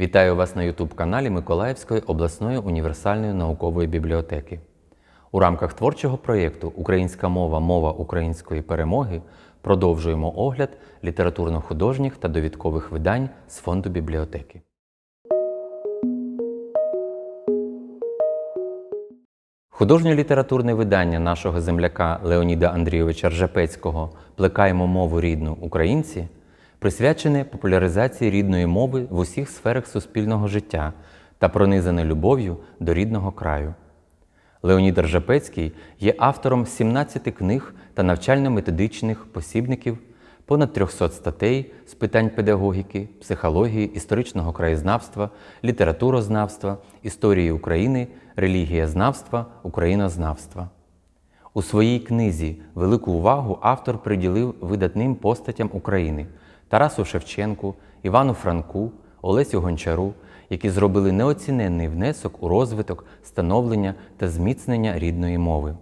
Вітаю вас на YouTube-каналі Миколаївської обласної універсальної наукової бібліотеки. У рамках творчого проєкту Українська мова мова української перемоги продовжуємо огляд літературно-художніх та довідкових видань з фонду бібліотеки. Художнє літературне видання нашого земляка Леоніда Андрійовича Ржепецького Плекаємо мову рідну українці присвячене популяризації рідної мови в усіх сферах суспільного життя та пронизане любов'ю до рідного краю. Леонід Ржепецький є автором 17 книг та навчально-методичних посібників, понад 300 статей з питань педагогіки, психології, історичного краєзнавства, літературознавства, історії України, релігієзнавства, українознавства. У своїй книзі велику увагу автор приділив видатним постатям України Тарасу Шевченку, Івану Франку, Олесю Гончару, які зробили неоціненний внесок у розвиток, становлення та зміцнення рідної мови.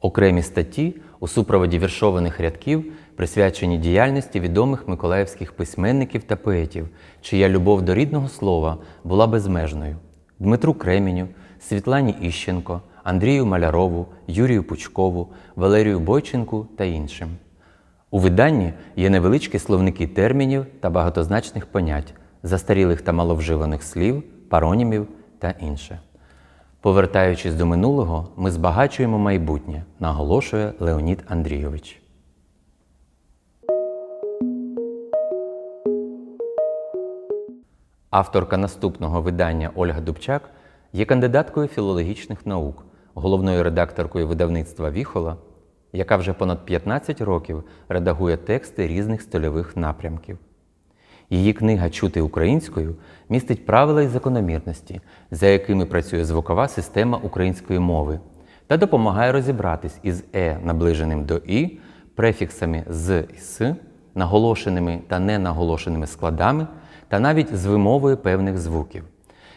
Окремі статті у супроводі віршованих рядків присвячені діяльності відомих миколаївських письменників та поетів, чия любов до рідного слова була безмежною: Дмитру Креміню, Світлані Іщенко, Андрію Малярову, Юрію Пучкову, Валерію Бойченку та іншим. У виданні є невеличкі словники термінів та багатозначних понять, застарілих та маловживаних слів, паронімів та інше. Повертаючись до минулого, ми збагачуємо майбутнє, наголошує Леонід Андрійович. Авторка наступного видання Ольга Дубчак є кандидаткою філологічних наук, головною редакторкою видавництва Віхола, яка вже понад 15 років редагує тексти різних стильових напрямків. Її книга Чути українською містить правила і закономірності, за якими працює звукова система української мови, та допомагає розібратись із е, наближеним до і, префіксами з і с, наголошеними та ненаголошеними складами, та навіть з вимовою певних звуків.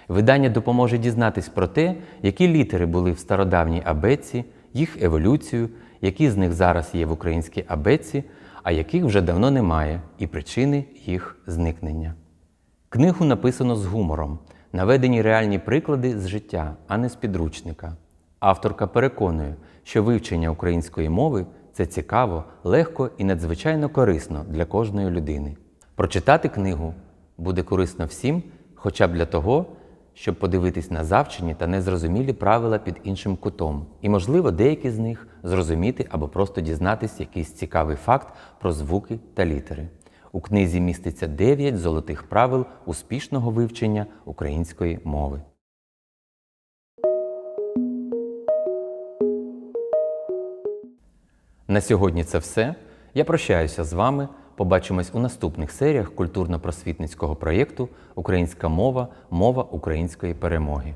Видання допоможе дізнатись про те, які літери були в стародавній абетці, їх еволюцію, які з них зараз є в українській абетці, а яких вже давно немає, і причини їх зникнення. Книгу написано з гумором, наведені реальні приклади з життя, а не з підручника. Авторка переконує, що вивчення української мови це цікаво, легко і надзвичайно корисно для кожної людини. Прочитати книгу буде корисно всім, хоча б для того, щоб подивитись на завчені та незрозумілі правила під іншим кутом, і, можливо, деякі з них зрозуміти або просто дізнатись якийсь цікавий факт про звуки та літери. У книзі міститься 9 золотих правил успішного вивчення української мови. На сьогодні це все. Я прощаюся з вами. Побачимось у наступних серіях культурно-просвітницького проєкту Українська мова мова української перемоги.